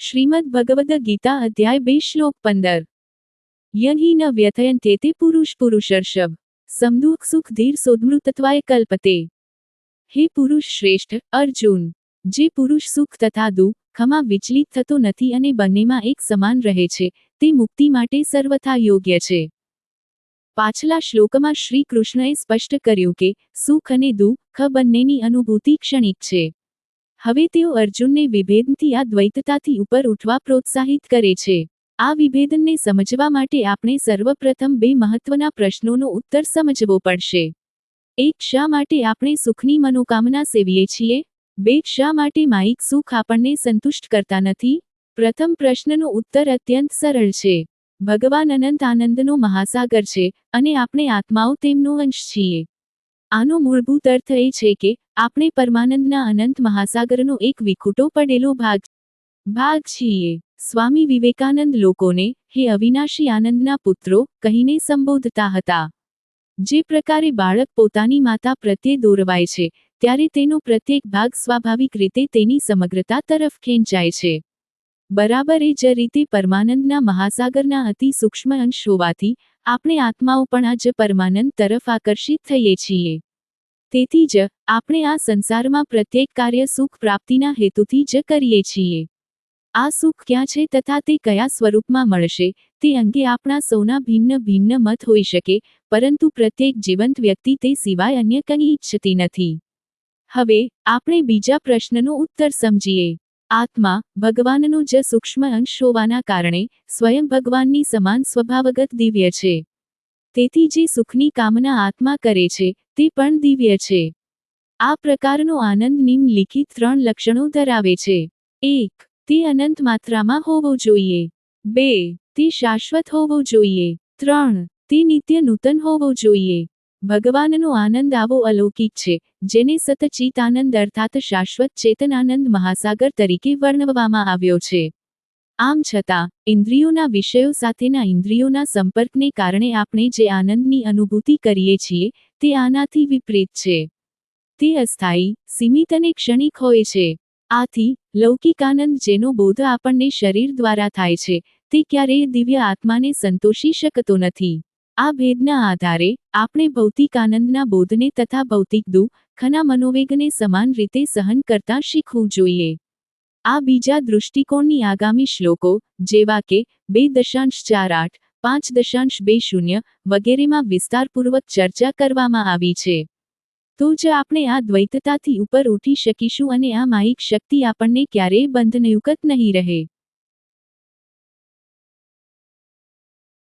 શ્રીમદ ભગવદ ગીતા અધ્યાય બે શ્લોક પંદર. યહી ન વ્યથયંતે તે પુરુષ પુરુષર્ષભ. સમદુઃખ સુખ ધીર સોદમૃતત્વાય કલ્પતે. હે પુરુષ શ્રેષ્ઠ, અર્જુન, જે પુરુષ સુખ તથા દુઃખમાં વિચલિત થતો નથી અને બંનેમાં એક સમાન રહે છે, તે મુક્તિ માટે સર્વથા યોગ્ય છે. પાછલા શ્લોકમાં શ્રી કૃષ્ણએ સ્પષ્ટ કર્યું કે, સુખ અને દુઃખ બંનેની અનુભૂતિ ક્ષણિક છે. હવે તેઓ અર્જુનને વિભેદથી આ દ્વૈતતાથી ઉપર ઉઠવા પ્રોત્સાહિત કરે છે. આ વિભેદનને સમજવા માટે આપણે સર્વપ્રથમ બે મહત્વના પ્રશ્નોનો ઉત્તર સમજવો પડશે. એક, શા માટે આપણે સુખની મનોકામના સેવીએ છીએ? બે, શા માટે માઇક સુખ આપણને સંતુષ્ટ કરતા નથી? પ્રથમ પ્રશ્નનો ઉત્તર અત્યંત સરળ છે. ભગવાન અનંત આનંદનો મહાસાગર છે અને આપણે આત્માઓ તેમનો અંશ છીએ. આનો મૂળભૂત અર્થ એ છે કે આપણે પરમાનંદના અનંત મહાસાગરનો એક વિખૂટો પડેલો ભાગ ભાગ છીએ. સ્વામી વિવેકાનંદ લોકોને, હે અવિનાશી આનંદના પુત્રો, કહીને સંબોધતા હતા. જે પ્રકારે બાળક પોતાની માતા પ્રત્યે દોરવાય છે, ત્યારે તેનો પ્રત્યેક ભાગ સ્વાભાવિક રીતે તેની સમગ્રતા તરફ ખેંચાય છે. બરાબર એ જ રીતે પરમાનંદના મહાસાગરના અતિ સૂક્ષ્મ અંશ હોવાથી, આપણે આત્માઓ પણ આ જ પરમાનંદ તરફ આકર્ષિત થઈએ છીએ. તેથી જ, આપણે આ સંસારમાં પ્રત્યેક કાર્ય સુખ પ્રાપ્તિના હેતુથી જ કરીએ છીએ. આ સુખ ક્યાં છે તથા તે કયા સ્વરૂપમાં મળશે, તે અંગે આપણા સૌના ભિન્ન ભિન્ન મત હોઈ શકે, પરંતુ પ્રત્યેક જીવંત વ્યક્તિ તે સિવાય અન્ય કંઈ ઈચ્છતી નથી. હવે, આપણે બીજા પ્રશ્નનો ઉત્તર સમજીએ. આત્મા, ભગવાનનો જ સૂક્ષ્મ અંશ હોવાના કારણે, સ્વયં ભગવાનની સમાન સ્વભાવગત દિવ્ય છે. તેથી જે સુખની કામના આત્મા કરે છે, તે પણ દિવ્ય છે. આ પ્રકારનો આનંદ નિમ્નલિખિત ત્રણ લક્ષણો ધરાવે છે. એક, તે અનંત માત્રામાં હોવો જોઈએ. બે, તે શાશ્વત હોવો જોઈએ. ત્રણ, તે નિત્ય નૂતન હોવો જોઈએ. ભગવાનનો આનંદ આવો અલૌકિક છે, જેને સતચિત આનંદ અર્થાત શાશ્વત ચેતન આનંદ મહાસાગર તરીકે વર્ણવવામાં આવ્યો છે. આમ છતાં, ઇન્દ્રિયોના વિષયો સાથેના ઇન્દ્રિયોના સંપર્કને કારણે આપણે જે આનંદની અનુભૂતિ કરીએ છીએ, તે આનાથી વિપરીત છે. તે અસ્થાયી, સીમિત અને ક્ષણિક હોય છે. આથી, લૌકિક આનંદ જેનો બોધ આપણને શરીર દ્વારા થાય છે, તે ક્યારેય દિવ્ય આત્માને સંતોષી શકતો નથી. આ ભેદના આધારે, આપણે ભૌતિક આનંદના બોધને તથા ભૌતિક દુઃખના મનોવેગને સમાન રીતે સહન કરતા શીખવું જોઈએ. આ બીજા દૃષ્ટિકોણની આગામી શ્લોકો, જેવા કે, બે દશાંશ ચાર આઠ, પાંચ દશાંશ બે શૂન્ય, વગેરેમાં વિસ્તારપૂર્વક ચર્ચા કરવામાં આવી છે. તો જ આપણે આ દ્વૈતતાથી ઉપર ઉઠી શકીશું અને આ માહિક શક્તિ આપણને ક્યારેય બંધનયુક્ત નહીં રહે.